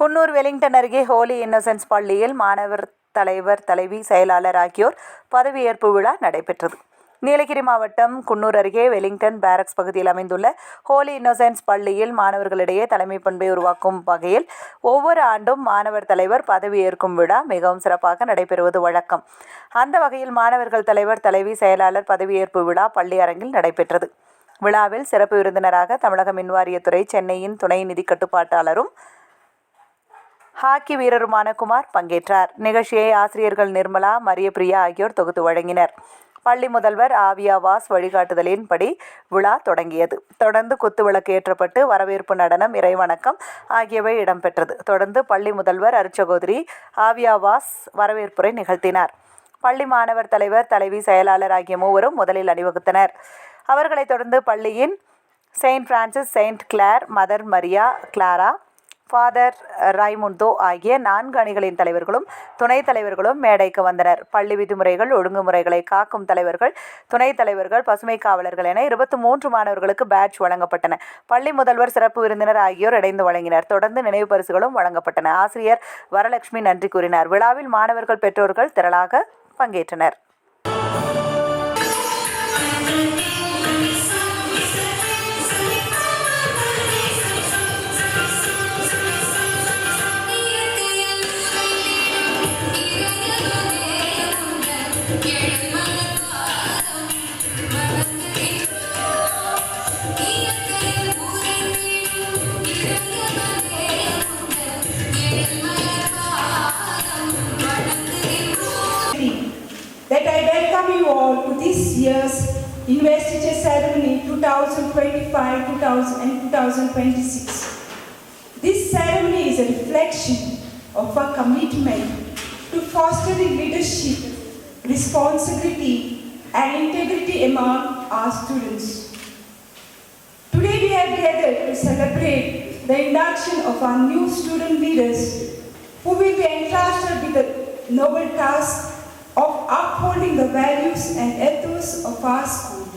Coonoor Wellington அருகே Holy Innocence பள்ளியில் மாணவர் தலைவர் தலைவி செயலாளர் ஆகியோர் பதவியேற்பு விழா நடைபெற்றது. நீலகிரி மாவட்டம் குன்னூர் அருகே வெலிங்டன் பேரக்ஸ் பகுதியில் அமைந்துள்ள ஹோலி இன்னோசன்ஸ் பள்ளியில் மாணவர்களிடையே தலைமை பண்பை உருவாக்கும் வகையில் ஒவ்வொரு ஆண்டும் மாணவர் தலைவர் பதவியேற்கும் விழா மிகவும் சிறப்பாக நடைபெறுவது வழக்கம். அந்த வகையில் மாணவர்கள் தலைவர் தலைவி செயலாளர் பதவியேற்பு விழா பள்ளி அரங்கில் நடைபெற்றது. விழாவில் சிறப்பு விருந்தினராக தமிழக மின்வாரியத்துறை சென்னையின் துணை நிதி கட்டுப்பாட்டாளரும் ஹாக்கி வீரருமான குமார் பங்கேற்றார். நிகழ்ச்சியை ஆசிரியர்கள் நிர்மலா மரியப்பிரியா ஆகியோர் தொகுத்து வழங்கினர். பள்ளி முதல்வர் ஆவியா வாஸ் வழிகாட்டுதலின்படி விழா தொடங்கியது. தொடர்ந்து குத்துவிளக்கு ஏற்றப்பட்டு வரவேற்பு நடனம் இறைவணக்கம் ஆகியவை இடம்பெற்றது. தொடர்ந்து பள்ளி முதல்வர் அருச்சகோதரி ஆவியா வாஸ் வரவேற்புரை நிகழ்த்தினார். பள்ளி மாணவர் தலைவர் தலைவி செயலாளர் ஆகிய மூவரும் முதலில் அணிவகுத்தனர். அவர்களைத் தொடர்ந்து பள்ளியின் Saint Francis Saint Clare Mother Maria Clara Father Raimundo uh, ஆகிய நான்கு அணிகளின் தலைவர்களும் துணைத் தலைவர்களும் மேடைக்கு வந்தனர். பள்ளி விதிமுறைகள் ஒழுங்குமுறைகளை காக்கும் தலைவர்கள் துணைத் தலைவர்கள் பசுமை காவலர்கள் என இருபத்தி மூன்று மாணவர்களுக்கு பேட்ச் வழங்கப்பட்டன. பள்ளி முதல்வர் சிறப்பு விருந்தினர் ஆகியோர் இணைந்து வழங்கினர். தொடர்ந்து நினைவு பரிசுகளும் வழங்கப்பட்டன. ஆசிரியர் வரலட்சுமி நன்றி கூறினார். விழாவில் மாணவர்கள் பெற்றோர்கள் திரளாக பங்கேற்றனர். Investiture ceremony 2025-2026. This ceremony is a reflection of our commitment to fostering leadership, responsibility, and integrity among our students. Today we have gathered to celebrate the induction of our new student leaders who will be entrusted with the noble task of upholding the values and ethos of our school.